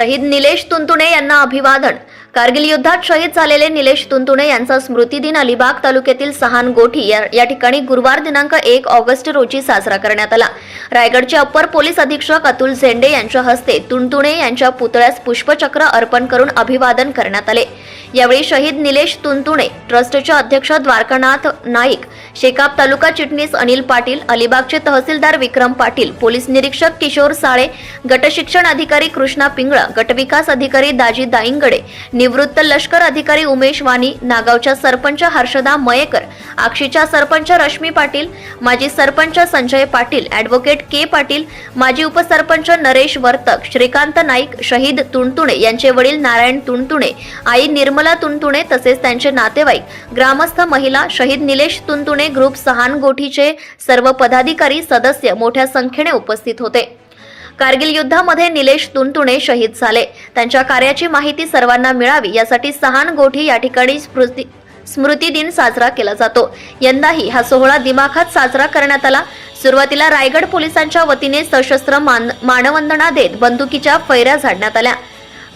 शहीद निलेश तुंतुणे यांना अभिवादन. कारगिल युद्धात शहीद झालेले निलेश तुंतुणे यांचा स्मृतिदिन अलिबाग तालुक्यातील सहान गोठी या या ठिकाणी गुरुवार दिनांक एक ऑगस्ट रोजी साजरा करण्यात आला. रायगडचे अप्पर पोलीस अधीक्षक अतुल झेंडे यांच्या हस्ते तुंतुणे यांच्या पुतळ्यास पुष्पचक्र अर्पण करून अभिवादन करण्यात आले. यावेळी शहीद निलेश तुंतुणे ट्रस्टचे अध्यक्ष द्वारकानाथ नाईक शेकाप तालुका चिटणीस अनिल पाटील अलिबागचे तहसीलदार विक्रम पाटील पोलीस निरीक्षक किशोर साळे गटशिक्षण अधिकारी कृष्णा पिंगळा गटविकास अधिकारी दाजी दाईंगडे निवृत्त लष्कर अधिकारी उमेश वाणी नागावच्या सरपंच हर्षदा मयेकर आक्षीच्या सरपंच रश्मी पाटील माजी सरपंच संजय पाटील ॲडव्होकेट के पाटील माजी उपसरपंच नरेश वर्तक श्रीकांत नाईक शहीद तुणतुणे यांचे वडील नारायण तुणतुणे आई निर्मला तुणतुणे तसेच त्यांचे नातेवाईक ग्रामस्थ महिला शहीद निलेश तुनतुणे ग्रुप सहानगोठीचे सर्व पदाधिकारी सदस्य मोठ्या संख्येने उपस्थित होते. कारगिल युद्धामध्ये निलेश तुंतुणे शहीद झाले. त्यांच्या कार्याची माहिती सर्वांना मिळावी यासाठी सहान गोठी या ठिकाणी स्मृती स्मृती दिन साजरा केला जातो. यंदाही हा सोहळा दिमाखात साजरा करण्यात आला. सुरुवातीला रायगड पोलिसांच्या वतीने सशस्त्र मान मानवंदना देत बंदुकीच्या फैऱ्या झाडण्यात आल्या.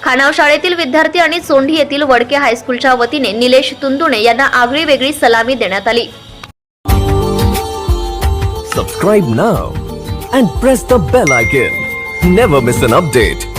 खानाव शाळेतील विद्यार्थी आणि सोंढी येथील वडके हायस्कूलच्या वतीने निलेश तुंदुणे यांना आगळी वेगळी सलामी देण्यात आली. Subscribe now and press the bell icon never miss an update